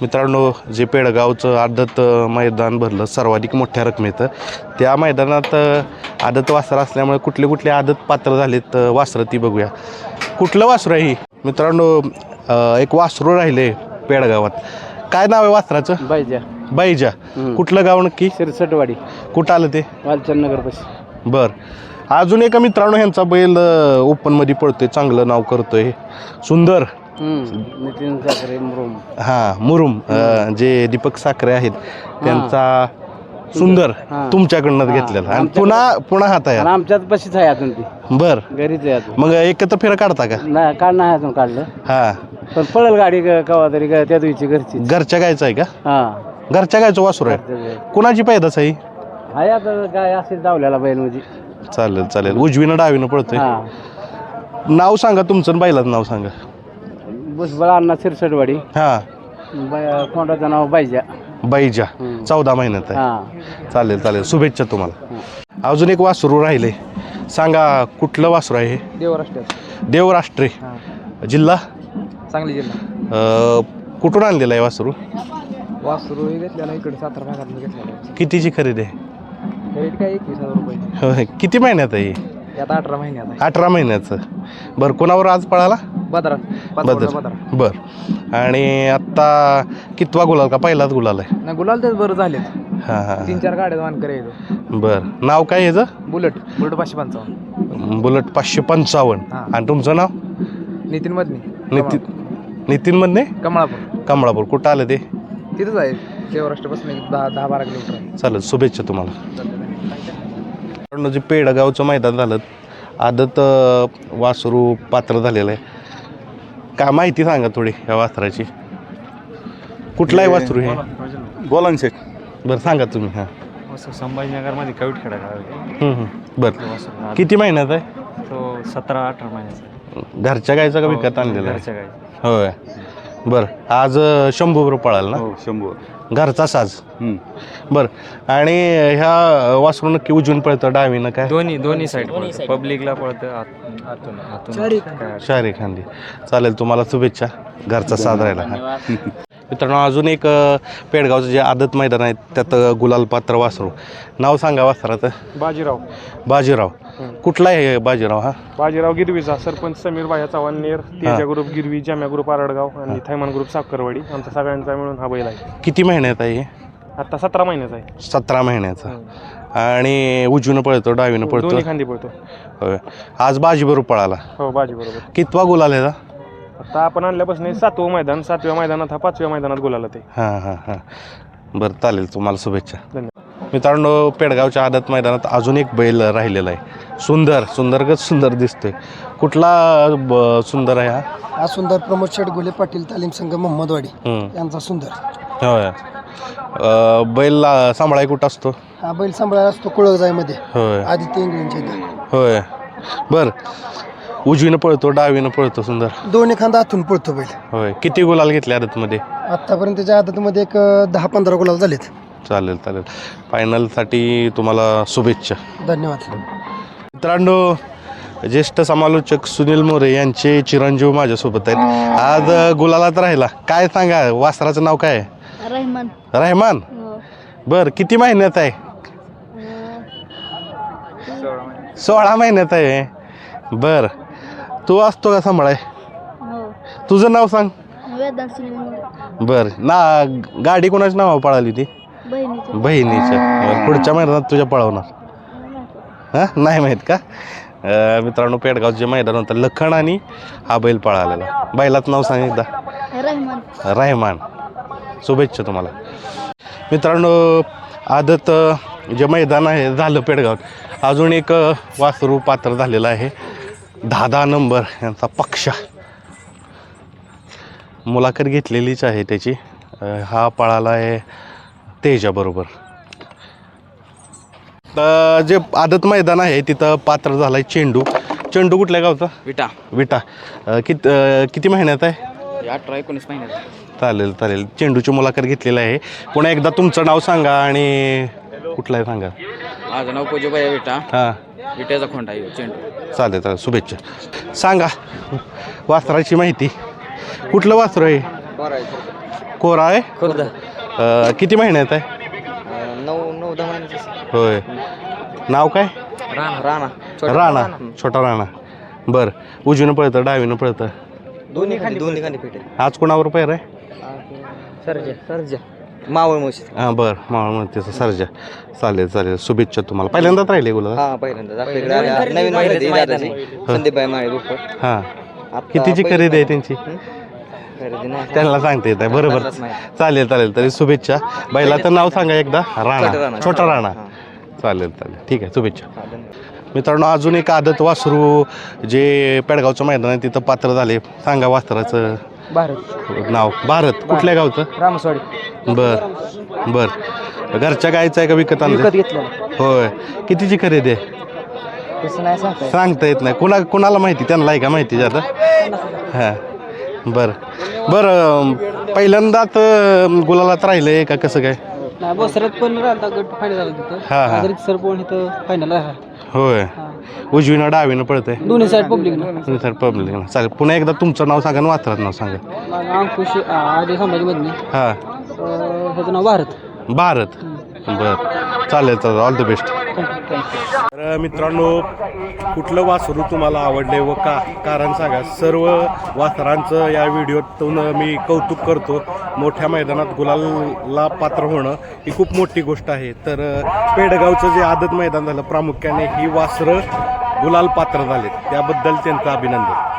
मित्रांनो जे पेडगावचं आदत मैदान भरलं सर्वाधिक मोठ्या रकमेचं त्या मैदानात आदत वासर असल्यामुळे कुठले कुठले आदत पात्र झालेत वासरं ती बघूया. कुठलं वासरू आहे ही? मित्रांनो एक वासरू राहिले पेडगावात. काय नाव आहे वासराचं? बायजा बाईजा. कुठलं गाव नक्की? शिरसटवाडी. कुठं आलं ते? वालचंद नगर पाशी. बर. अजून एका मित्रांनो ह्यांचा बैल ओपनमध्ये पडतोय चांगलं नाव करतोय. सुंदर. नितीन साखरे मुरुम. हां मुरुम अ, जे दीपक साखरे आहेत त्यांचा सुंदर. तुमच्याकडनं. घेतलेला. आणि पुन्हा पुन्हा हात आहे आमच्यात पशीच आहे अजून ती. बर. घरीच आहे अजून. मग एकत्र फेरा काढता का? नाही काढ नाही अजून काढलं. हा. पण पळेल गाडी क- कवा तरी ग- त्या दिवशी घरची घरच्या गायचं आहे का? हा. घरच्या गायचं वासूर आहे. कुणाची पैदास आहे? आहे आता गाय असेल धावल्याला बैल म्हणजे. चालेल चालेल. उजवीनं डावीनं पडतोय हा. नाव सांगा तुमचं आणि बैलाचं नाव सांगा. भुजबळ अण्णा शिरसटवाडी. हा. कोंडाचं नाव बायजा बाईजा हम्म. चौदा महिन्यात आहे. हा. चालेल चालेल. शुभेच्छा तुम्हाला. अजून एक वासरू राहिले. सांगा कुठलं वासरू आहे हे? देवराष्ट्रे. हा. जिल्हा? सांगली जिल्हा. अ, कुठून आणलेलं आहे वासरू? वासरू घेतलेला इकडे सातारा भागात घेतलेला कितीची खरेदी आहे? रेट काय एकवीस हजार रुपये. होय. किती महिन्यात आहे ही? अठरा महिन्यात आहे. अठरा महिन्याचं. बरं कोणावर आज पळाला? बदरा. बदर बरं. आणि आत्ता कितवा गुलाल का? पहिलाच गुलाल आहे. नाही गुलाल तेच बरं झाले हां हां. तीन चार गाड्या वाहन येतो बरं. नाव काय याचं? बुलेट. बुलेट पाचशे पंचावन्न. बुलेट पाचशे पंचावन्न. आणि तुमचं नाव? नितीन मधनी नितीन नितीन मधने कमळापूर. कमळापूर. कुठं आलं ते? तिथंच आहे. देवराष्ट्रापासून एक दहा दहा बारा किलोमीटर आहे. चालेल. शुभेच्छा तुम्हाला. मित्रांनो, जे पेडगावचं मैदान झालं आदत अ, वासरू पात्र झालेलं आहे. काय माहिती सांगा थोडी या वासराची. कुठला आहे वासरू हे? बोला ना शेठ बरं सांगा तुम्ही हां. संभाजीनगरमध्ये कवीट खेळा गाव आहे. हम्म, हम्म. बरं. किती महिन्यात आहे? तो सतरा अठरा महिन्याचा आहे. घरच्या गायचा का विकत आणलेला आहे? घरच्या गाई होय. बरं. आज अ, शंभू बरोबर पळाल ना? हो शंभू. घरचा साज. हम्म. बरं. आणि ह्या वासरू नक्की उजवून पळतं डावीनं काय? दोन्ही दोन्ही साईड पळतं. पब्लिकला पळतं आत- आतून आतून. काय शारी खांदी. चालेल तुम्हाला शुभेच्छा. घरचा साज राहिला हा. मित्रांनो अजून एक अ, पेडगावचं जे आदत मैदान आहे त्यात अ, गुलाल पात्र वासरू. नाव सांगा वासराचं. बाजीराव. बाजीराव. कुठला आहे बाजीराव हा? बाजीराव गिरवीचा सरपंच समीर बाया चव्हाण नेर तेजा ग्रुप गिरवी जाम्या ग्रुप आरडगाव आणि थैमान ग्रुप साखरवाडी. आमचा सगळ्यांचा मिळून हा बैल आहे. किती महिन्यात आहे हे? आता सतरा महिन्याचा आहे. सतरा महिन्याचा. आणि उजवीनं पळतो डावीनं पळतो? दोन्ही खांदी पळतो. होय. आज बाजीबरोबर पळाला. हो बाजी बरोबर कितवा गुलाल आहे आता आपण आणल्यापासून हे सातवं मैदान सातव्या मैदानात हा पाचव्या मैदानात गोलाला ते हां हां हां. बरं चालेल तुम्हाला शुभेच्छा. धन्यवाद. मित्रांनो पेडगावच्या आदत मैदानात अजून एक बैल राहिलेला आहे. सुंदर सुंदरगत सुंदर दिसतोय. कुठला ब- सुंदर आहे हा? हा सुंदर प्रमोद शेटगोले पाटील तालीम संघ मोहम्मदवाडी. हम्म. यांचा सुंदर. होय. अं, बैल अं, सांभाळाय कुठं असतो? हा बैल सांभाळायला असतो कुळगजाईमध्ये होय. आदित्य इंग्लंडच्या इथं. होय. बर. उजवीनं पळतो डावीनं पळतो सुंदर? दोन्ही खांदा आतून पळतो बैल. होय. किती गुलाल घेतले आदतमध्ये? आतापर्यंत त्याच्या आदतमध्ये एक अं, दहा पंधरा गुलाल झालेत. चालेल चालेल. फायनलसाठी तुम्हाला शुभेच्छा. धन्यवाद. मित्रांनो ज्येष्ठ समालोचक सुनील मोरे यांचे चिरंजीव माझ्यासोबत आहेत. आज गुलालात राहिला. काय सांगा वासराचं नाव काय? आहे रहमान. रहमान? हो. बर किती महिन्यात आहे? सोळा महिन्यात आहे. बर. तू असतो का सांभाळाय? हो. तुझं नाव सांग. वेदांत सिनेमा बर. ना गाडी कोणाच्या नावावर पळाली ती? बहिणीचं. बरं, पुढच्या महिन्यात तुझ्या पळवणार. हां? नाही माहीत का? मित्रांनो पेडगावचे मैदान होतं लखन आणि हा बैल पळालेला. बैलाचं नाव सांग एकदा. रहमान. रहमान. शुभेच्छा तुम्हाला. मित्रांनो आदत जे मैदान आहे झालं पेडगावात अजून एक वासरू पात्र झालेलं आहे. दहा दहा नंबर यांचा पक्षा. मुलाखत घेतलेलीच आहे त्याची. हा पळाला आहे तेजाबरोबर. तर जे आदत मैदान आहे तिथं पात्र झालं आहे चेंडू. चेंडू कुठल्या गावचा? विटा. विटा. अ, कित अ, किती महिन्यात आहे? अठरा एकोणीस महिन्यात चालेल चालेल. चेंडूची मुलाखत घेतलेली आहे. पुन्हा एकदा तुमचं नाव सांगा आणि कुठलं आहे सांगा. माझं नाव पूजोबाई विटा. हां. विट्याचा खोंडा आहे चेंडू. चालेल चालेल. शुभेच्छा. सांगा वासराची माहिती. कुठलं वासरू आहे? कोरा आहे खुर्द. अ, किती महिन्यात आहे? नऊ नऊ दहा महिन्याचं होय. नाव काय? राणा. राणा. राणा. छोटा राणा. बरं. उजवीनं पळतं डावीनं पळतं. दोन्ही खाली दोन्ही खाली पेटे आज कोणावर पैर आहे सरजा. सरजा. मावळ मुशी हां बरं. मावळ म्हणते तसं सरजा. चालेल चालेल. शुभेच्छा तुम्हाला. पहिल्यांदाच राहिले गुलाल? हा पहिल्यांदा आपल्याकडे आल्या- नवीन दादाची. संदीपबाई माळे हां. आता कितीची खरेदी आहे त्यांची? खरेदी नाही. त्यांना सांगता येत आहे. बरोबर. चालेल चालेल. तरी शुभेच्छा. बैलाचं नाव सांगा एकदा. राणा. छोटा राणा. चालेल चालेल. ठीक आहे. शुभेच्छा. मित्रांनो अजून एक आदत वासरू जे पेडगावचं मैदान आहे तिथं पात्र झाले. सांगा वासराचं भारत. नाव. भारत. कुठल्या गावचं? रामसवाडी. बर बर. घरच्या गायचं आहे का विकत आणलं होय. कितीची खरेदी आहे? सांगता येत. नाही. कुणा कुणाला माहिती? त्यांना आहे का माहिती जातं हां. बरं. बरं पहिल्यांदाच गुलालात राहिलं आहे का? कसं काय? नाही पण राहिला गट फायनल झाला तिथं. हा, हा. आदरीत सर पण इथं फायनल होय. उजवीनं डावीनं पळतंय. दोन्ही साईड पब्लिक सर पब्लिक चालेल पुन्हा एकदा तुमचं नाव सांगा आणि वाचरात नाव सांगा. अंकुश आधी संभाजी मधने हां. ह्याचं नाव भारत. भारत. बरं. चालेल चालेल. ऑल द बेस्ट तर मित्रांनो कुठलं वासरू तुम्हाला आवडले व का कारण सांगा सर्व वासरांचं या व्हिडिओतून मी कौतुक करतो. मोठ्या मैदानात गुलालला पात्र होणं ही खूप मोठी गोष्ट आहे. तर पेडगावचं जे आदत मैदान झालं प्रामुख्याने ही वासरं गुलाल पात्र झालेत. त्याबद्दल त्यांचं अभिनंदन.